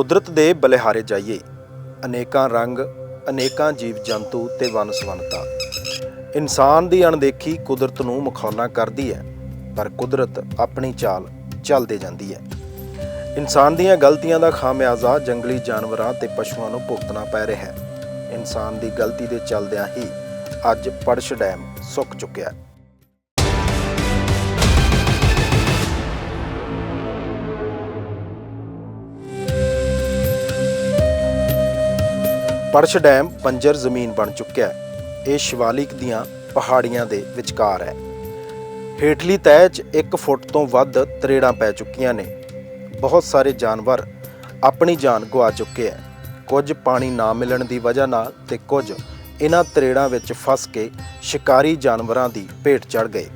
ਕੁਦਰਤ ਦੇ ਬਲਿਹਾਰੇ ਜਾਈਏ। ਅਨੇਕਾਂ ਰੰਗ, ਅਨੇਕਾਂ ਜੀਵ ਜੰਤੂ ਤੇ ਵਨਸਵੰਤਾ ਇਨਸਾਨ ਦੀ ਅਣਦੇਖੀ ਕੁਦਰਤ ਨੂੰ ਮਖੌਲਾਂ ਕਰਦੀ ਹੈ, ਪਰ ਕੁਦਰਤ ਆਪਣੀ ਚਾਲ ਚੱਲਦੇ ਜਾਂਦੀ ਹੈ। ਇਨਸਾਨ ਦੀਆਂ ਗਲਤੀਆਂ ਦਾ ਖਾਮਿਆਜ਼ਾ ਜੰਗਲੀ ਜਾਨਵਰਾਂ ਤੇ ਪਸ਼ੂਆਂ ਨੂੰ ਭੁਗਤਣਾ ਪੈ ਰਿਹਾ ਹੈ। ਇਨਸਾਨ ਦੀ ਗਲਤੀ ਦੇ ਚੱਲਦਿਆਂ ਹੀ ਅੱਜ ਪੜਸ਼ ਡੈਮ ਸੁੱਕ ਚੁੱਕਿਆ ਹੈ। ਪਰਸ਼ ਡੈਮ ਬੰਜਰ ਜ਼ਮੀਨ ਬਣ ਚੁੱਕਿਆ ਹੈ। ਇਹ ਸ਼ਿਵਾਲਿਕ ਦੀਆਂ ਪਹਾੜੀਆਂ ਦੇ ਵਿਚਕਾਰ ਹੈ। ਹੇਠਲੀ ਤਹਿ 'ਚ 1 ਫੁੱਟ ਤੋਂ ਵੱਧ ਤਰੇੜਾਂ ਪੈ ਚੁੱਕੀਆਂ ਨੇ। ਬਹੁਤ ਸਾਰੇ ਜਾਨਵਰ ਆਪਣੀ ਜਾਨ ਗਵਾ ਚੁੱਕੇ ਹੈ। ਕੁਝ ਪਾਣੀ ਨਾ ਮਿਲਣ ਦੀ ਵਜ੍ਹਾ ਨਾਲ ਤੇ ਕੁਝ ਇਹਨਾਂ ਤਰੇੜਾਂ ਵਿੱਚ ਫਸ ਕੇ ਸ਼ਿਕਾਰੀ ਜਾਨਵਰਾਂ ਦੀ ਭੇਟ ਚੜ ਗਏ।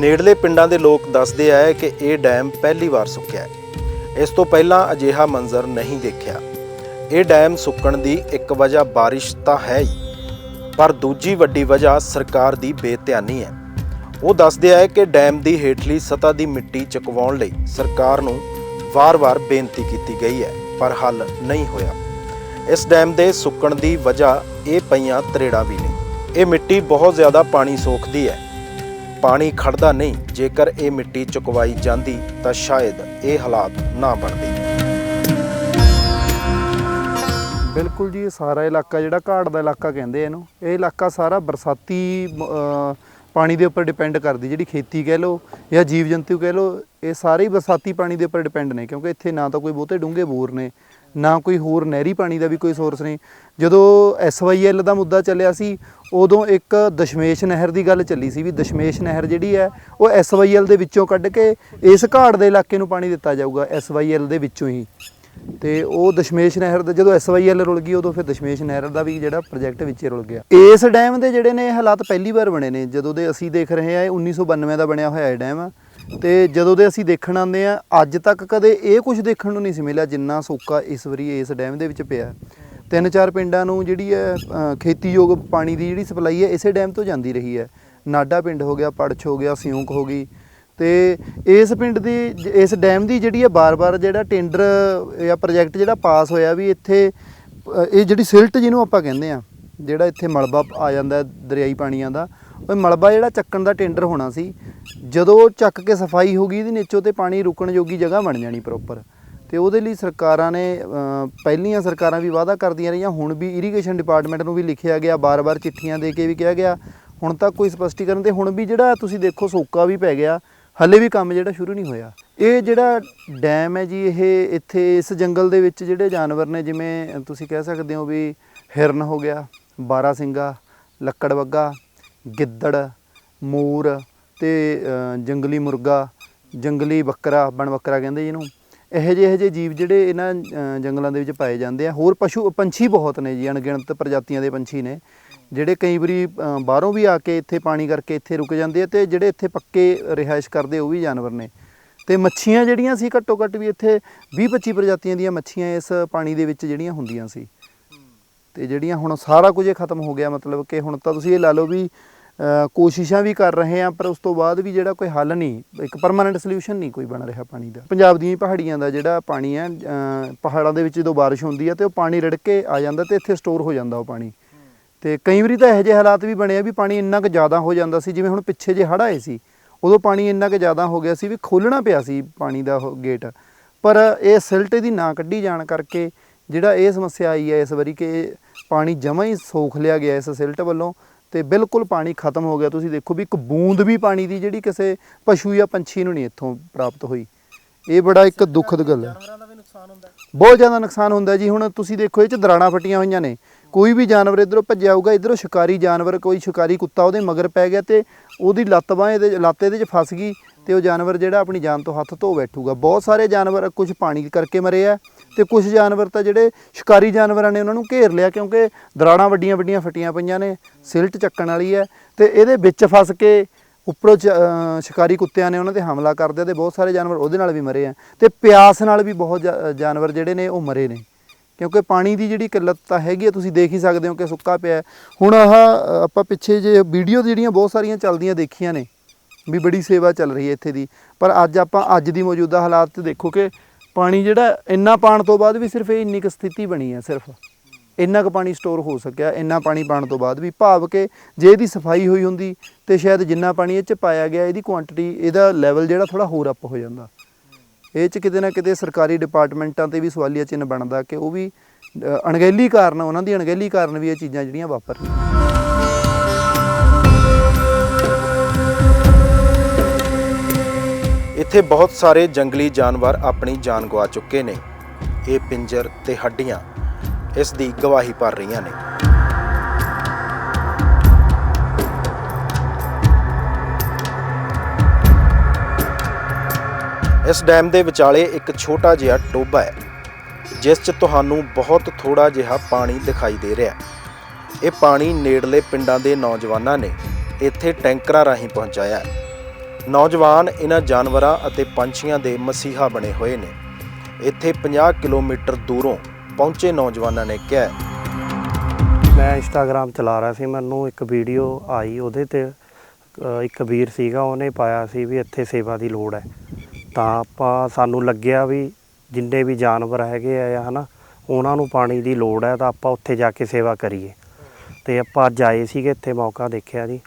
ਨੇੜਲੇ ਪਿੰਡਾਂ ਦੇ ਲੋਕ ਦੱਸਦੇ ਆ ਕਿ ਇਹ ਡੈਮ ਪਹਿਲੀ ਵਾਰ ਸੁੱਕਿਆ ਹੈ। ਇਸ ਤੋਂ ਪਹਿਲਾਂ ਅਜਿਹਾ ਮੰਜ਼ਰ ਨਹੀਂ ਦੇਖਿਆ। ਇਹ ਡੈਮ ਸੁੱਕਣ ਦੀ ਇੱਕ ਵਜ੍ਹਾ ਬਾਰਿਸ਼ ਤਾਂ ਹੈ ਹੀ, ਪਰ ਦੂਜੀ ਵੱਡੀ ਵਜ੍ਹਾ ਸਰਕਾਰ ਦੀ ਬੇਧਿਆਨੀ ਹੈ। ਉਹ ਦੱਸਦੇ ਆ ਕਿ ਡੈਮ ਦੀ ਹੇਠਲੀ ਸਤਹ ਦੀ ਮਿੱਟੀ ਚੁਕਵਾਉਣ ਲਈ ਸਰਕਾਰ ਨੂੰ ਵਾਰ-ਵਾਰ ਬੇਨਤੀ ਕੀਤੀ ਗਈ ਹੈ, ਪਰ ਹੱਲ ਨਹੀਂ ਹੋਇਆ। ਇਸ ਡੈਮ ਦੇ ਸੁੱਕਣ ਦੀ ਵਜ੍ਹਾ ਇਹ ਪਈਆਂ ਤਰੇੜਾਂ ਵੀ ਨੇ। ਇਹ ਮਿੱਟੀ ਬਹੁਤ ਜ਼ਿਆਦਾ ਪਾਣੀ ਸੋਖਦੀ ਹੈ। ਪਾਣੀ ਖੜਦਾ ਨਹੀਂ, ਜੇਕਰ ਇਹ ਮਿੱਟੀ ਚੁਕਵਾਈ ਜਾਂਦੀ ਤਾਂ ਸ਼ਾਇਦ ਇਹ ਹਾਲਾਤ ਨਾ ਬਣਦੇ। ਬਿਲਕੁਲ ਜੀ, ਇਹ ਸਾਰਾ ਇਲਾਕਾ ਜਿਹੜਾ ਘਾੜ ਦਾ ਇਲਾਕਾ ਕਹਿੰਦੇ ਆ ਇਹਨੂੰ, ਇਹ ਇਲਾਕਾ ਸਾਰਾ ਬਰਸਾਤੀ ਪਾਣੀ ਦੇ ਉੱਪਰ ਡਿਪੈਂਡ ਕਰਦੀ, ਜਿਹੜੀ ਖੇਤੀ ਕਹਿ ਲਓ ਜਾਂ ਜੀਵ ਜੰਤੂ ਕਹਿ ਲਓ, ਇਹ ਸਾਰੇ ਹੀ ਬਰਸਾਤੀ ਪਾਣੀ ਦੇ ਉੱਪਰ ਡਿਪੈਂਡ ਨੇ, ਕਿਉਂਕਿ ਇੱਥੇ ਨਾ ਤਾਂ ਕੋਈ ਬਹੁਤੇ ਡੂੰਘੇ ਬੋਰ ਨੇ, ਨਾ ਕੋਈ ਹੋਰ ਨਹਿਰੀ ਪਾਣੀ ਦਾ ਵੀ ਕੋਈ ਸੋਰਸ ਨਹੀਂ ਜਦੋਂ ਐਸਵਾਈਐਲ ਦਾ ਮੁੱਦਾ ਚੱਲਿਆ ਸੀ ਉਦੋਂ ਇੱਕ ਦਸ਼ਮੇਸ਼ ਨਹਿਰ ਦੀ ਗੱਲ ਚੱਲੀ ਸੀ ਵੀ ਦਸ਼ਮੇਸ਼ ਨਹਿਰ ਜਿਹੜੀ ਹੈ, ਉਹ ਐਸਵਾਈਐਲ ਦੇ ਵਿੱਚੋਂ ਕੱਢ ਕੇ ਇਸ ਘਾੜ ਦੇ ਇਲਾਕੇ ਨੂੰ ਪਾਣੀ ਦਿੱਤਾ ਜਾਊਗਾ ਐਸਵਾਈਐਲ ਦੇ ਵਿੱਚੋਂ ਹੀ। ਤੇ ਉਹ ਦਸ਼ਮੇਸ਼ ਨਹਿਰ ਦਾ, ਜਦੋਂ ਐਸਵਾਈਐਲ ਰੁਲ ਗਈ, ਉਦੋਂ ਫਿਰ ਦਸ਼ਮੇਸ਼ ਨਹਿਰ ਦਾ ਵੀ ਜਿਹੜਾ ਪ੍ਰੋਜੈਕਟ ਵਿੱਚ ਰੁਲ ਗਿਆ। ਇਸ ਡੈਮ ਦੇ ਜਿਹੜੇ ਨੇ ਹਾਲਾਤ ਪਹਿਲੀ ਵਾਰ ਬਣੇ ਨੇ। ਜਦੋਂ ਦੇ ਅਸੀਂ ਦੇਖ ਰਹੇ ਆ ਇਹ 1992 ਦਾ ਬਣਿਆ ਹੋਇਆ ਇਹ ਡੈਮ। ਤੇ ਜਦੋਂ ਦੇ ਅਸੀਂ ਦੇਖਣ ਆਉਂਦੇ ਆ ਅੱਜ ਤੱਕ ਕਦੇ ਇਹ ਕੁਝ ਦੇਖਣ ਨੂੰ ਨਹੀਂ ਸੀ ਮਿਲਿਆ, ਜਿੰਨਾ ਸੋਕਾ ਇਸ ਵਾਰੀ ਇਸ ਡੈਮ ਦੇ ਵਿੱਚ ਪਿਆ। ਤਿੰਨ ਚਾਰ ਪਿੰਡਾਂ ਨੂੰ ਜਿਹੜੀ ਹੈ ਖੇਤੀਯੋਗ ਪਾਣੀ ਦੀ ਜਿਹੜੀ ਸਪਲਾਈ ਹੈ, ਇਸੇ ਡੈਮ ਤੋਂ ਜਾਂਦੀ ਰਹੀ ਹੈ। ਨਾਡਾ ਪਿੰਡ ਹੋ ਗਿਆ, ਪੜਛ ਹੋ ਗਿਆ, ਸਿਉਂਕ ਹੋ ਗਈ। ਤੇ ਇਸ ਪਿੰਡ ਦੀ ਜ- ਇਸ ਡੈਮ ਦੀ ਜਿਹੜੀ ਹੈ, ਬਾਰ-ਬਾਰ ਜਿਹੜਾ ਟੈਂਡਰ ਜਾਂ ਪ੍ਰੋਜੈਕਟ ਜਿਹੜਾ ਪਾਸ ਹੋਇਆ ਵੀ ਇੱਥੇ ਇਹ ਜਿਹੜੀ ਸਿਲਟ ਜਿਹਨੂੰ ਆਪਾਂ ਕਹਿੰਦੇ ਆ ਜਿਹੜਾ ਇੱਥੇ ਮਲਬਾ ਆ ਜਾਂਦਾ ਦਰਿਆਈ ਪਾਣੀਆਂ ਦਾ, ਉਹ ਮਲਬਾ ਜਿਹੜਾ ਚੱਕਣ ਦਾ ਟੈਂਡਰ ਹੋਣਾ ਸੀ, ਜਦੋਂ ਚੱਕ ਕੇ ਸਫ਼ਾਈ ਹੋ ਗਈ, ਇਹਦੀ ਨੀਚੋਂ ਤੇ ਪਾਣੀ ਰੁਕਣ ਜੋਗੀ ਜਗ੍ਹਾ ਬਣ ਜਾਣੀ ਪ੍ਰੋਪਰ ਤੇ ਉਹਦੇ ਲਈ ਸਰਕਾਰਾਂ ਨੇ ਪਹਿਲੀਆਂ ਸਰਕਾਰਾਂ ਵੀ ਵਾਅਦਾ ਕਰਦੀਆਂ ਰਹੀਆਂ, ਹੁਣ ਵੀ ਇਰੀਗੇਸ਼ਨ ਡਿਪਾਰਟਮੈਂਟ ਨੂੰ ਵੀ ਲਿਖਿਆ ਗਿਆ, ਬਾਰ-ਬਾਰ ਚਿੱਠੀਆਂ ਦੇ ਕੇ ਵੀ ਕਿਹਾ ਗਿਆ। ਹੁਣ ਤੱਕ ਕੋਈ ਸਪਸ਼ਟੀਕਰਨ ਤੇ ਹੁਣ ਵੀ ਜਿਹੜਾ ਤੁਸੀਂ ਦੇਖੋ ਸੋਕਾ ਵੀ ਪੈ ਗਿਆ, ਹੱਲੇ ਵੀ ਕੰਮ ਜਿਹੜਾ ਸ਼ੁਰੂ ਨਹੀਂ ਹੋਇਆ। ਇਹ ਜਿਹੜਾ ਡੈਮ ਹੈ ਜੀ, ਇਹ ਇੱਥੇ ਇਸ ਜੰਗਲ ਦੇ ਵਿੱਚ ਜਿਹੜੇ ਜਾਨਵਰ ਨੇ, ਜਿਵੇਂ ਤੁਸੀਂ ਕਹਿ ਸਕਦੇ ਹੋ ਵੀ ਹਿਰਨ ਹੋ ਗਿਆ ਬਾਰਾ ਸਿੰਘਾਂ ਲੱਕੜ ਲੱਕੜਵੱਗਾ, ਗਿੱਦੜ, ਮੂਰ ਤੇ ਜੰਗਲੀ ਮੁਰਗਾ, ਜੰਗਲੀ ਬੱਕਰਾ, ਬਣ ਬੱਕਰਾ ਕਹਿੰਦੇ ਜਿਹਨੂੰ। ਇਹੋ ਜਿਹੇ ਇਹੋ ਜਿਹੇ ਜੀਵ ਜਿਹੜੇ ਇਹਨਾਂ ਜੰਗਲਾਂ ਦੇ ਵਿੱਚ ਪਾਏ ਜਾਂਦੇ ਆ। ਹੋਰ ਪਸ਼ੂ, ਪੰਛੀ ਬਹੁਤ ਨੇ ਜੀ, ਅਣਗਿਣਤ ਪ੍ਰਜਾਤੀਆਂ ਦੇ ਪੰਛੀ ਨੇ, ਜਿਹੜੇ ਕਈ ਵਾਰੀ ਬਾਹਰੋਂ ਵੀ ਆ ਕੇ ਇੱਥੇ ਪਾਣੀ ਕਰਕੇ ਇੱਥੇ ਰੁਕ ਜਾਂਦੇ ਆ ਤੇ ਜਿਹੜੇ ਇੱਥੇ ਪੱਕੇ ਰਿਹਾਇਸ਼ ਕਰਦੇ ਉਹ ਵੀ ਜਾਨਵਰ ਨੇ। ਤੇ ਮੱਛੀਆਂ ਜਿਹੜੀਆਂ ਸੀ ਘੱਟੋ ਘੱਟ ਵੀ ਇੱਥੇ 20 25 ਪ੍ਰਜਾਤੀਆਂ ਦੀਆਂ ਮੱਛੀਆਂ ਇਸ ਪਾਣੀ ਦੇ ਵਿੱਚ ਜਿਹੜੀਆਂ ਹੁੰਦੀਆਂ ਸੀ। ਤੇ ਜਿਹੜੀਆਂ ਹੁਣ ਸਾਰਾ ਕੁਝ ਹੀ ਖਤਮ ਹੋ ਗਿਆ, ਮਤਲਬ ਕਿ ਹੁਣ ਤਾਂ ਤੁਸੀਂ ਇਹ ਲਾ ਲਓ ਵੀ ਕੋਸ਼ਿਸ਼ਾਂ ਵੀ ਕਰ ਰਹੇ ਆ ਪਰ ਉਸ ਤੋਂ ਬਾਅਦ ਵੀ ਜਿਹੜਾ ਕੋਈ ਹੱਲ ਨਹੀਂ, ਇੱਕ ਪਰਮਾਨੈਂਟ ਸੋਲੂਸ਼ਨ ਨਹੀਂ ਕੋਈ ਬਣ ਰਿਹਾ ਪਾਣੀ ਦਾ। ਪੰਜਾਬ ਦੀਆਂ ਪਹਾੜੀਆਂ ਦਾ ਜਿਹੜਾ ਪਾਣੀ ਹੈ ਪਹਾੜਾਂ ਦੇ ਵਿੱਚ ਜਦੋਂ ਬਾਰਿਸ਼ ਹੁੰਦੀ ਹੈ ਤੇ ਉਹ ਪਾਣੀ ਰੜ ਕੇ ਆ ਜਾਂਦਾ ਤੇ ਇੱਥੇ ਸਟੋਰ ਹੋ ਜਾਂਦਾ ਉਹ ਪਾਣੀ। ਤੇ ਕਈ ਵਾਰੀ ਤਾਂ ਇਹੋ ਜਿਹੇ ਹਾਲਾਤ ਵੀ ਬਣੇ ਆ ਵੀ ਪਾਣੀ ਇੰਨਾ ਕੁ ਜ਼ਿਆਦਾ ਹੋ ਜਾਂਦਾ ਸੀ, ਜਿਵੇਂ ਹੁਣ ਪਿੱਛੇ ਜੇ ਹੜ੍ਹ ਆਏ ਸੀ, ਉਦੋਂ ਪਾਣੀ ਇੰਨਾ ਕੁ ਜ਼ਿਆਦਾ ਹੋ ਗਿਆ ਸੀ ਵੀ ਖੋਲਣਾ ਪਿਆ ਸੀ ਪਾਣੀ ਦਾ ਉਹ ਗੇਟ ਪਰ ਇਹ ਸਿਲਟ ਦੀ ਨਾ ਕੱਢੀ ਜਾਣ ਕਰਕੇ ਜਿਹੜਾ ਇਹ ਸਮੱਸਿਆ ਆਈ ਹੈ ਇਸ ਵਾਰੀ ਕਿ ਪਾਣੀ ਜਮਾਂ ਹੀ ਸੋਖ ਲਿਆ ਗਿਆ ਇਸ ਸਿਲਟ ਵੱਲੋਂ ਤੇ ਬਿਲਕੁਲ ਪਾਣੀ ਖਤਮ ਹੋ ਗਿਆ। ਤੁਸੀਂ ਦੇਖੋ ਵੀ ਇੱਕ ਬੂੰਦ ਵੀ ਪਾਣੀ ਦੀ ਜਿਹੜੀ ਕਿਸੇ ਪਸ਼ੂ ਜਾਂ ਪੰਛੀ ਨੂੰ ਨਹੀਂ ਇੱਥੋਂ ਪ੍ਰਾਪਤ ਹੋਈ। ਇਹ ਬੜਾ ਇੱਕ ਦੁਖਦ ਗੱਲ ਹੈ। ਜਾਨਵਰਾਂ ਦਾ ਵੀ ਨੁਕਸਾਨ ਹੁੰਦਾ ਬਹੁਤ ਜ਼ਿਆਦਾ ਨੁਕਸਾਨ ਹੁੰਦਾ ਜੀ। ਹੁਣ ਤੁਸੀਂ ਦੇਖੋ ਇਹ ਚ ਦਰਾਣਾ ਫਟੀਆਂ ਹੋਈਆਂ ਨੇ। ਕੋਈ ਵੀ ਜਾਨਵਰ ਇਧਰੋਂ ਭੱਜਿਆ ਆਊਗਾ ਇਧਰੋਂ ਸ਼ਿਕਾਰੀ ਜਾਨਵਰ ਕੋਈ ਸ਼ਿਕਾਰੀ ਕੁੱਤਾ ਉਹਦੇ ਮਗਰ ਪੈ ਗਿਆ ਤੇ ਉਹਦੀ ਲੱਤ ਬਾਹ ਇਹਦੇ ਲੱਤ ਇਹਦੇ ਚ ਫਸ ਗਈ ਤੇ ਉਹ ਜਾਨਵਰ ਜਿਹੜਾ ਆਪਣੀ ਜਾਨ ਤੋਂ ਹੱਥ ਧੋ ਬੈਠੂਗਾ। ਬਹੁਤ ਸਾਰੇ ਜਾਨਵਰ ਕੁਝ ਪਾਣੀ ਕਰਕੇ ਮਰੇ ਆ। ਤੇ ਕੁਝ ਜਾਨਵਰ ਤਾਂ ਜਿਹੜੇ ਸ਼ਿਕਾਰੀ ਜਾਨਵਰਾਂ ਨੇ ਉਹਨਾਂ ਨੂੰ ਘੇਰ ਲਿਆ ਕਿਉਂਕਿ ਦਰਾੜਾਂ ਵੱਡੀਆਂ ਵੱਡੀਆਂ ਫਟੀਆਂ ਪਈਆਂ ਨੇ, ਸਿਲਟ ਚੱਕਣ ਵਾਲੀ ਹੈ ਤੇ ਇਹਦੇ ਵਿੱਚ ਫਸ ਕੇ ਉੱਪਰੋਂ ਚ- ਸ਼ਿਕਾਰੀ ਕੁੱਤਿਆਂ ਨੇ ਉਹਨਾਂ ਤੇ ਹਮਲਾ ਕਰਦੇ ਤੇ ਬਹੁਤ ਸਾਰੇ ਜਾਨਵਰ ਉਹਦੇ ਨਾਲ ਵੀ ਮਰੇ ਆ ਤੇ ਪਿਆਸ ਨਾਲ ਵੀ ਬਹੁਤ ਜਾ- ਜਾਨਵਰ ਜਿਹੜੇ ਨੇ ਉਹ ਮਰੇ ਨੇ। ਕਿਉਂਕਿ ਪਾਣੀ ਦੀ ਜਿਹੜੀ ਕਿੱਲਤ ਤਾਂ ਹੈਗੀ ਹੈ ਤੁਸੀਂ ਦੇਖ ਹੀ ਸਕਦੇ ਹੋ ਕਿ ਸੁੱਕਾ ਪਿਆ ਹੁਣ ਆਹ ਆਪਾਂ ਪਿੱਛੇ ਜੇ ਵੀਡੀਓ ਜਿਹੜੀਆਂ ਬਹੁਤ ਸਾਰੀਆਂ ਚੱਲਦੀਆਂ ਦੇਖੀਆਂ ਨੇ, ਵੀ ਬੜੀ ਸੇਵਾ ਚੱਲ ਰਹੀ ਹੈ ਇੱਥੇ ਦੀ। ਪਰ ਅੱਜ ਆਪਾਂ, ਅੱਜ ਦੀ ਮੌਜੂਦਾ ਹਾਲਾਤ 'ਚ ਦੇਖੋ ਕਿ ਪਾਣੀ ਜਿਹੜਾ ਇੰਨਾ ਪਾਣ ਤੋਂ ਬਾਅਦ ਵੀ ਸਿਰਫ ਇਹ ਇੰਨੀ ਕੁ ਸਥਿਤੀ ਬਣੀ ਹੈ ਸਿਰਫ। ਇੰਨਾ ਕੁ ਪਾਣੀ ਸਟੋਰ ਹੋ ਸਕਿਆ, ਇੰਨਾ ਪਾਣੀ ਪਾਣ ਤੋਂ ਬਾਅਦ ਵੀ। ਭਾਵ ਕਿ ਜੇ ਇਹਦੀ ਸਫ਼ਾਈ ਹੋਈ ਹੁੰਦੀ ਤੇ ਸ਼ਾਇਦ ਜਿੰਨਾ ਪਾਣੀ ਇਹ ਚ ਪਾਇਆ ਗਿਆ, ਇਹਦੀ ਕੁਆਂਟੀਟੀ ਇਹਦਾ ਲੈਵਲ ਜਿਹੜਾ ਥੋੜਾ ਹੋਰ ਅਪ ਹੋ ਜਾਂਦਾ। ਇਹ ਚ ਕਿਤੇ ਨਾ ਕਿਤੇ ਸਰਕਾਰੀ ਡਿਪਾਰਟਮੈਂਟਾਂ ਤੇ ਵੀ ਸਵਾਲੀਆ ਚਿੰਨ੍ਹ ਬਣਦਾ ਕਿ ਉਹ ਵੀ, ਅਣਗਹਿਲੀ ਕਾਰਨ, ਉਹਨਾਂ ਦੀ ਅਣਗਹਿਲੀ ਕਾਰਨ ਵੀ ਇਹ ਚੀਜ਼ਾਂ ਜਿਹੜੀਆਂ ਵਾਪਰ ਰਹੀਆਂ। ਇੱਥੇ ਬਹੁਤ ਸਾਰੇ ਜੰਗਲੀ ਜਾਨਵਰ ਆਪਣੀ ਜਾਨ ਗਵਾ ਚੁੱਕੇ ਨੇ। ਇਹ ਪਿੰਜਰ ਤੇ ਹੱਡੀਆਂ ਇਸ ਦੀ ਗਵਾਹੀ ਭਰ ਰਹੀਆਂ ਨੇ। ਇਸ ਡੈਮ ਦੇ ਵਿਚਾਲੇ ਇੱਕ ਛੋਟਾ ਜਿਹਾ ਟੋਬਾ ਹੈ, ਜਿਸ 'ਚ ਤੁਹਾਨੂੰ ਬਹੁਤ ਥੋੜਾ ਜਿਹਾ ਪਾਣੀ ਦਿਖਾਈ ਦੇ ਰਿਹਾ ਇਹ ਪਾਣੀ ਨੇੜਲੇ ਪਿੰਡਾਂ ਦੇ ਨੌਜਵਾਨਾਂ ਨੇ ਇੱਥੇ ਟੈਂਕਰਾਂ ਰਾਹੀਂ ਪਹੁੰਚਾਇਆ ਹੈ। ਨੌਜਵਾਨ ਇਹਨਾਂ ਜਾਨਵਰਾਂ ਅਤੇ ਪੰਛੀਆਂ ਦੇ ਮਸੀਹਾ ਬਣੇ ਹੋਏ ਨੇ। ਇੱਥੇ 50 ਕਿਲੋਮੀਟਰ ਦੂਰੋਂ ਪਹੁੰਚੇ ਨੌਜਵਾਨਾਂ ਨੇ ਕਿਹਾ ਮੈਂ ਇੰਸਟਾਗ੍ਰam ਚਲਾ ਰਿਹਾ ਸੀ, ਮੈਨੂੰ ਇੱਕ ਵੀਡੀਓ ਆਈ ਉਹਦੇ ਤੇ ਇੱਕ ਵੀਰ ਸੀਗਾ, ਉਹਨੇ ਪਾਇਆ ਸੀ ਵੀ ਇੱਥੇ ਸੇਵਾ ਦੀ ਲੋੜ ਹੈ। ਤਾਂ ਆਪਾਂ, ਸਾਨੂੰ ਲੱਗਿਆ ਵੀ ਜਿੰਨੇ ਵੀ ਜਾਨਵਰ ਹੈਗੇ ਆ ਹਨਾ, ਉਹਨਾਂ ਨੂੰ ਪਾਣੀ ਦੀ ਲੋੜ ਹੈ ਤਾਂ ਆਪਾਂ ਉੱਥੇ ਜਾ ਕੇ ਸੇਵਾ ਕਰੀਏ। ਤੇ ਆਪਾਂ ਅੱਜ ਆਏ ਸੀਗੇ, ਇੱਥੇ ਮੌਕਾ ਦੇਖਿਆ ਜੀ।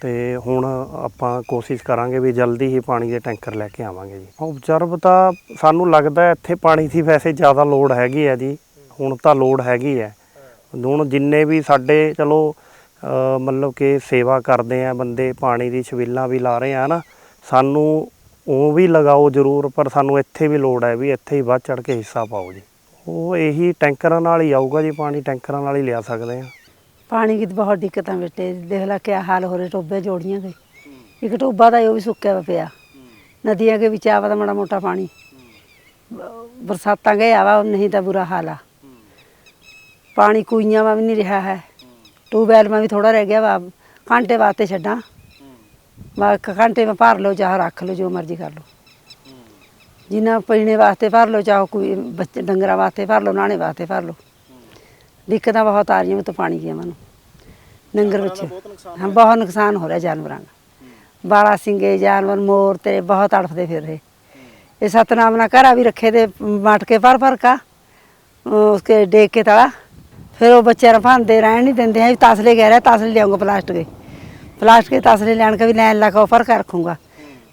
ਤੇ ਹੁਣ ਆਪਾਂ ਕੋਸ਼ਿਸ਼ ਕਰਾਂਗੇ ਵੀ ਜਲਦੀ ਹੀ ਪਾਣੀ ਦੇ ਟੈਂਕਰ ਲੈ ਕੇ ਆਵਾਂਗੇ ਜੀ। ਆਬਜ਼ਰਵ ਤਾਂ ਸਾਨੂੰ ਲੱਗਦਾ ਇੱਥੇ ਪਾਣੀ ਦੀ ਵੈਸੇ ਜ਼ਿਆਦਾ ਲੋੜ ਹੈਗੀ ਹੈ ਜੀ। ਹੁਣ ਤਾਂ ਲੋੜ ਹੈਗੀ ਹੈ। ਹੁਣ ਜਿੰਨੇ ਵੀ ਸਾਡੇ, ਚਲੋ ਮਤਲਬ ਕਿ ਸੇਵਾ ਕਰਦੇ ਆ ਬੰਦੇ, ਪਾਣੀ ਦੀ ਛਬੀਲਾਂ ਵੀ ਲਾ ਰਹੇ ਆ ਨਾ, ਸਾਨੂੰ ਉਹ ਵੀ ਲਗਾਓ ਜ਼ਰੂਰ, ਪਰ ਸਾਨੂੰ ਇੱਥੇ ਵੀ ਲੋੜ ਹੈ ਵੀ ਇੱਥੇ ਹੀ ਵੱਧ ਚੜ ਕੇ ਹਿੱਸਾ ਪਾਓ ਜੀ। ਉਹ ਇਹੀ ਟੈਂਕਰਾਂ ਨਾਲ ਹੀ ਆਊਗਾ ਜੀ, ਪਾਣੀ ਟੈਂਕਰਾਂ ਨਾਲ ਹੀ ਲਿਆ ਸਕਦੇ ਆ। ਪਾਣੀ ਦੀ ਬਹੁਤ ਦਿੱਕਤਾਂ ਆ ਬੇਟੇ, ਦੇਖ ਲੈ ਕਿਆ ਹਾਲ ਹੋ ਰਿਹਾ, ਟੋਬੇ ਜੋੜੀਆਂ ਗਏ ਇੱਕ ਟੋਬਾ ਦਾ ਉਹ ਵੀ ਸੁੱਕਿਆ ਵਾ ਪਿਆ। ਨਦੀਆਂ ਦੇ ਵਿੱਚ ਆਵਾ ਦਾ ਮਾੜਾ ਮੋਟਾ ਪਾਣੀ। ਬ- ਬਰਸਾਤਾਂ ਗਏ ਆਵਾ, ਨਹੀਂ ਤਾਂ ਬੁਰਾ ਹਾਲ ਆ। ਪਾਣੀ ਕੁਈਆਂ ਵਾ ਵੀ ਨਹੀਂ ਰਿਹਾ ਹੈ। ਟੂਬੈਲ ਮੈਂ ਵੀ ਥੋੜਾ ਰਹਿ ਗਿਆ ਵਾ। ਘੰਟੇ ਵਾਸਤੇ ਛੱਡਾਂ। ਮੈਂ ਇੱਕ ਘੰਟੇ ਮੈਂ ਭਰ ਲਓ, ਚਾਹ ਰੱਖ ਲਓ, ਜੋ ਮਰਜ਼ੀ ਕਰ ਲਓ। ਜਿੰਨਾ ਪੀਣੇ ਵਾਸਤੇ ਭਰ ਲਓ, ਚਾਹ ਕੋਈ ਬੱਚੇ, ਡੰਗਰਾਂ ਵਾਸਤੇ ਭਰ ਲਓ ਨਾਣੇ ਵਾਸਤੇ ਭਰ ਲਓ। ਦਿੱਕਤਾਂ ਬਹੁਤ ਆ ਰਹੀਆਂ ਵੀ ਤੋਂ ਪਾਣੀ ਦੀਆਂ ਮੈਨੂੰ। ਨੰਗਰ ਵਿੱਚ ਹਾਂ ਬਹੁਤ ਨੁਕਸਾਨ ਹੋ ਰਿਹਾ ਜਾਨਵਰਾਂ ਦਾ। ਬਾਲਾ ਸਿੰਘੇ ਜਾਨਵਰ ਮੋਰ ਤੇ ਬਹੁਤ ਅੜਫਦੇ ਫਿਰ ਰਹੇ ਇਹ ਸਤਨਾਮ ਨਾ ਘਰਾ ਵੀ ਰੱਖੇ ਤੇ ਮਟਕੇ ਪਰ ਪਰ ਕਾ ਉਸਕੇ ਡੇਕ ਕੇ ਤਲਾ। ਫਿਰ ਉਹ ਬੱਚੇ ਰਫਾਂਦੇ ਰਹਿਣ ਨਹੀਂ ਦਿੰਦੇ ਹੈ ਤਸਲੇ ਕਹਿ ਰਿਹਾ ਤਸਲੇ ਲਿਆਉਂਗਾ ਪਲਾਸਟਿਕ ਦੇ। ਪਲਾਸਟਿਕ ਦੇ ਤਸਲੇ ਲੈਣ ਕੇ ਵੀ ਲੈਣ ਲਾ ਕੇ ਫਰ ਕਰ ਰੱਖੂੰਗਾ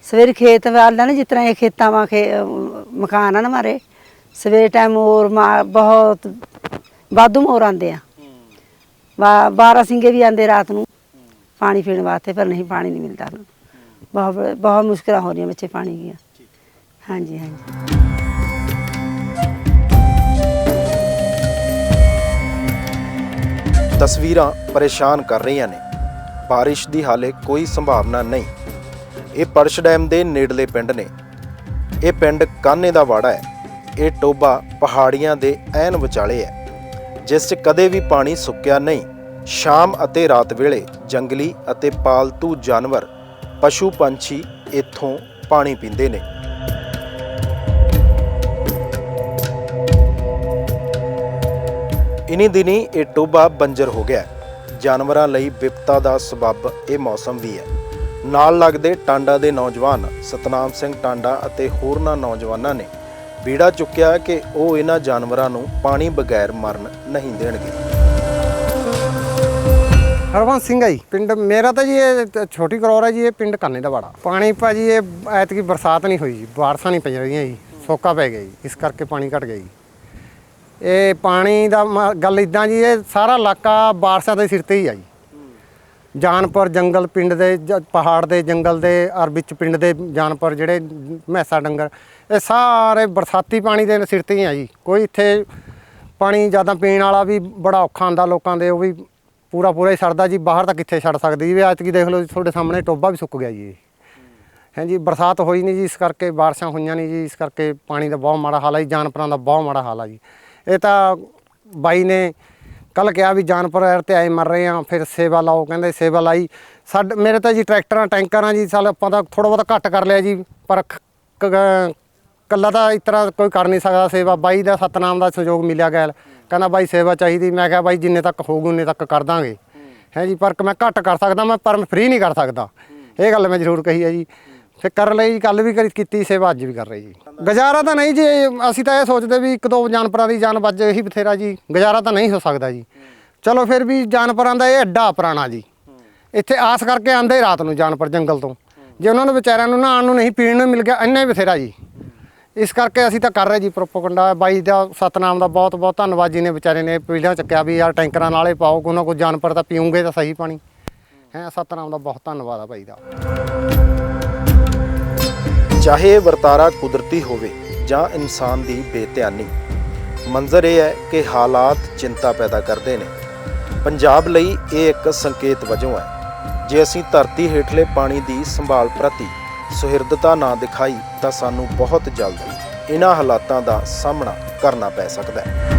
ਸਵੇਰ ਖੇਤ ਵਾਲਾ ਨਾ ਤਰ੍ਹਾਂ ਇਹ ਖੇਤਾਂ ਵਾਂ ਖੇ ਮਕਾਨ ਆ ਨਾ ਮਾਰੇ ਸਵੇਰ ਟਾਈਮ ਹੋਰ ਬਹੁਤ ਵਾਧੂ ਮੋਰ ਆਉਂਦੇ ਆ। ਵਾ 12 ਸਿੰਘੇ ਵੀ ਆਉਂਦੇ ਰਾਤ ਨੂੰ। ਪਾਣੀ ਪੀਣ ਵਾਸਤੇ, ਪਰ ਨਹੀਂ, ਪਾਣੀ ਨਹੀਂ ਮਿਲਦਾ। ਉਹਨਾਂ ਨੂੰ। ਬਹੁਤ ਬਹੁਤ ਮੁਸ਼ਕਲਾਂ ਹੋ ਰਹੀਆਂ ਬੱਚੇ ਪਾਣੀ ਦੀਆਂ। ਹਾਂਜੀ ਹਾਂਜੀ। ਤਸਵੀਰਾਂ ਪਰੇਸ਼ਾਨ ਕਰ ਰਹੀਆਂ ਨੇ। ਬਾਰਿਸ਼ ਦੀ ਹਾਲੇ ਕੋਈ ਸੰਭਾਵਨਾ ਨਹੀਂ। ਇਹ ਪਰਸ਼ ਡੈਮ ਦੇ ਨੇੜਲੇ ਪਿੰਡ ਨੇ। ਇਹ ਪਿੰਡ ਕਾਨੇ ਦਾ ਵਾੜਾ ਹੈ। ਇਹ ਟੋਬਾ ਪਹਾੜੀਆਂ ਦੇ ਐਨ ਵਿਚਾਲੇ ਹੈ। ਜਿਸ 'ਚ ਕਦੇ ਵੀ ਪਾਣੀ ਸੁੱਕਿਆ ਨਹੀਂ। ਸ਼ਾਮ ਅਤੇ ਰਾਤ ਵੇਲੇ ਜੰਗਲੀ ਅਤੇ ਪਾਲਤੂ ਜਾਨਵਰ, ਪਸ਼ੂ ਪੰਛੀ ਇੱਥੋਂ ਪਾਣੀ ਪੀਂਦੇ ਨੇ। ਇਨੀ ਦਿਨੀ ਇਹ ਟੋਬਾ ਬੰਜਰ ਹੋ ਗਿਆ। ਜਾਨਵਰਾਂ ਲਈ ਵਿਪਤਾ ਦਾ ਸਬੱਬ ਇਹ ਮੌਸਮ ਵੀ ਹੈ। ਨਾਲ ਲੱਗਦੇ ਟਾਂਡਾ ਦੇ ਨੌਜਵਾਨ ਸਤਨਾਮ ਸਿੰਘ ਟਾਂਡਾ ਅਤੇ ਹੋਰਨਾਂ ਨੌਜਵਾਨਾਂ ਨੇ ਬੀੜਾ ਚੁੱਕਿਆ ਕਿ ਉਹ ਇਹਨਾਂ ਜਾਨਵਰਾਂ ਨੂੰ ਪਾਣੀ ਬਗੈਰ ਮਰਨ ਨਹੀਂ ਦੇਣਗੇ। ਹਰਵੰਸ ਸਿੰਘ ਹੈ ਜੀ, ਪਿੰਡ ਮੇਰਾ ਤਾਂ ਜੀ ਇਹ ਤ- ਛੋਟੀ ਕਰੌਰ ਹੈ ਜੀ, ਇਹ ਪਿੰਡ ਕਾਨੇ ਦਾ ਬਾੜਾ ਪਾਣੀ ਭਾਜੀ ਇਹ ਐਤਕੀ ਬਰਸਾਤ ਨਹੀਂ ਹੋਈ ਜੀ, ਬਾਰਿਸ਼ਾਂ ਨਹੀਂ ਪਈਆਂ ਰਹੀਆਂ ਜੀ, ਸੋਕਾ ਪੈ ਗਿਆ ਜੀ, ਇਸ ਕਰਕੇ ਪਾਣੀ ਘਟ ਗਿਆ ਜੀ। ਇਹ ਪਾਣੀ ਦਾ ਮ- ਗੱਲ ਇਦਾਂ ਜੀ, ਇਹ ਸਾਰਾ ਇਲਾਕਾ ਬਾਰਿਸ਼ਾਂ ਦੇ ਸਿਰ ਤੇ ਹੀ ਆ ਜੀ। ਜਾਨਪੁਰ ਜੰਗਲ ਪਿੰਡ ਦੇ, ਜ- ਪਹਾੜ ਦੇ ਜੰਗਲ ਦੇ ਔਰ ਵਿੱਚ ਪਿੰਡ ਦੇ ਜਾਨਪੁਰ ਜਿਹੜੇ ਮੈਸਾ ਡੰਗਰ ਇਹ ਸਾਰੇ ਬਰਸਾਤੀ ਪਾਣੀ ਦੇ ਸਿਰ ਤੇ ਹੀ ਆ ਜੀ। ਕੋਈ ਇੱਥੇ ਪਾਣੀ ਜ਼ਿਆਦਾ ਪੀਣ ਵਾਲਾ ਵੀ ਬੜਾ ਔਖਾ ਆਂਦਾ ਲੋਕਾਂ ਦੇ, ਉਹ ਵੀ ਪੂਰਾ ਪੂਰਾ ਹੀ ਛੱਡਦਾ ਜੀ, ਬਾਹਰ ਤਾਂ ਕਿੱਥੇ ਛੱਡ ਸਕਦੀ ਵੀ ਕੀ ਦੇਖ ਲਓ ਜੀ, ਤੁਹਾਡੇ ਸਾਹਮਣੇ ਟੋਬਾ ਵੀ ਸੁੱਕ ਗਿਆ ਜੀ। ਹੈ ਬਰਸਾਤ ਹੋਈ ਨਹੀਂ ਜੀ, ਇਸ ਕਰਕੇ ਬਾਰਿਸ਼ਾਂ ਹੋਈਆਂ ਨਹੀਂ ਜੀ, ਇਸ ਕਰਕੇ ਪਾਣੀ ਦਾ ਬਹੁਤ ਮਾੜਾ ਹਾਲ ਹੈ ਜੀ, ਜਾਨਵਰਾਂ ਦਾ ਬਹੁਤ ਮਾੜਾ ਹਾਲ ਹੈ ਜੀ। ਇਹ ਤਾਂ ਬਾਈ ਨੇ ਕੱਲ ਕਿਹਾ ਵੀ ਜਾਨਵਰ ਐਰ ਤੇ ਆਏ ਮਰ ਰਹੇ ਆ, ਫਿਰ ਸੇਵਾ ਲਾਓ, ਕਹਿੰਦੇ ਸੇਵਾ ਲਾਈ। ਸਾਡੇ, ਮੇਰੇ ਤਾਂ ਜੀ ਟਰੈਕਟਰਾਂ, ਟੈਂਕਰਾਂ ਜੀ ਸਾਲ ਆਪਾਂ ਤਾਂ ਥੋੜਾ ਬਹੁਤਾ ਘੱਟ ਕਰ ਲਿਆ ਜੀ, ਪਰ ਕ- ਕੱਲਾ ਤਾਂ ਇਸ ਤਰ੍ਹਾਂ ਕੋਈ ਕਰ ਨਹੀਂ ਸਕਦਾ, ਸੇਵਾ ਬਾਈ ਦਾ ਸਤਨਾਮ ਦਾ ਸਹਿਯੋਗ ਮਿਲਿਆ ਗਿਆ ਕਹਿੰਦਾ ਬਾਈ ਸੇਵਾ ਚਾਹੀਦੀ, ਮੈਂ ਕਿਹਾ ਬਾਈ ਜਿੰਨੇ ਤੱਕ ਹੋਊਗੀ ਉਨੇ ਤੱਕ ਕਰ ਦਾਂਗੇ। ਹੈ ਜੀ, ਪਰ ਮੈਂ ਘੱਟ ਕਰ ਸਕਦਾ, ਮੈਂ ਪਰ ਫ੍ਰੀ ਨਹੀਂ ਕਰ ਸਕਦਾ। ਇਹ ਗੱਲ ਮੈਂ ਜ਼ਰੂਰ ਕਹੀ ਹੈ ਜੀ। ਫਿਰ ਕਰ ਲਈ ਜੀ ਕੱਲ ਵੀ ਕਰੀ ਕੀਤੀ, ਸੇਵਾ ਅੱਜ ਵੀ ਕਰ ਰਹੀ ਜੀ। ਗੁਜ਼ਾਰਾ ਤਾਂ ਨਹੀਂ ਜੀ, ਅਸੀਂ ਤਾਂ ਇਹ ਸੋਚਦੇ ਵੀ ਇੱਕ ਦੋ ਜਾਨਵਰਾਂ ਦੀ ਜਾਨ ਬਚ ਇਹੀ ਬਥੇਰਾ ਜੀ। ਗੁਜ਼ਾਰਾ ਤਾਂ ਨਹੀਂ ਹੋ ਸਕਦਾ ਜੀ। ਚਲੋ ਫਿਰ ਵੀ ਜਾਨਵਰਾਂ ਦਾ ਇਹ ਐਡਾ ਪੁਰਾਣਾ ਜੀ। ਇੱਥੇ ਆਸ ਕਰਕੇ ਆਂਦੇ ਰਾਤ ਨੂੰ ਜਾਨਵਰ ਜੰਗਲ ਤੋਂ। ਜੇ ਉਹਨਾਂ ਨੂੰ ਵਿਚਾਰਿਆਂ ਨੂੰ ਨਹਾਉਣ ਨੂੰ ਨਹੀਂ, ਪੀਣ ਨੂੰ ਮਿਲ ਗਿਆ, ਇੰਨਾ ਹੀ ਬਥੇਰਾ ਜੀ। ਇਸ ਕਰਕੇ ਅਸੀਂ ਤਾਂ ਕਰ ਰਹੇ ਜੀ ਪ੍ਰੋਪਗੈਂਡਾ। ਬਾਈ ਦਾ ਸਤਨਾਮ ਦਾ ਬਹੁਤ ਬਹੁਤ ਧੰਨਵਾਦ ਜੀ ਨੇ ਵਿਚਾਰੇ ਨੇ ਪੀੜ੍ਹੀਆਂ ਚੱਕਿਆ ਵੀ ਯਾਰ ਟੈਂਕਰਾਂ ਨਾਲੇ ਪਾਓ, ਕੋਈ ਨਾ ਕੋਈ ਜਾਨਵਰ ਤਾਂ ਪੀਉਂਗੇ ਤਾਂ ਸਹੀ ਪਾਣੀ। ਹੈ, ਸਤਨਾਮ ਦਾ ਬਹੁਤ ਧੰਨਵਾਦ ਆ ਬਾਈ ਦਾ। ਚਾਹੇ ਵਰਤਾਰਾ ਕੁਦਰਤੀ ਹੋਵੇ ਜਾਂ ਇਨਸਾਨ ਦੀ ਬੇਧਿਆਨੀ, ਮੰਜ਼ਰ ਇਹ ਹੈ ਕਿ ਹਾਲਾਤ ਚਿੰਤਾ ਪੈਦਾ ਕਰਦੇ ਨੇ। ਪੰਜਾਬ ਲਈ ਇਹ ਇੱਕ ਸੰਕੇਤ ਵਜੋਂ ਹੈ। ਜੇ ਅਸੀਂ ਧਰਤੀ ਹੇਠਲੇ ਪਾਣੀ ਦੀ ਸੰਭਾਲ ਪ੍ਰਤੀ ਸੁਹਿਰਦਤਾ ਨਾ ਦਿਖਾਈ ਤਾਂ ਸਾਨੂੰ ਬਹੁਤ ਜਲਦੀ ਇਹਨਾਂ ਹਾਲਾਤਾਂ ਦਾ ਸਾਹਮਣਾ ਕਰਨਾ ਪੈ ਸਕਦਾ ਹੈ।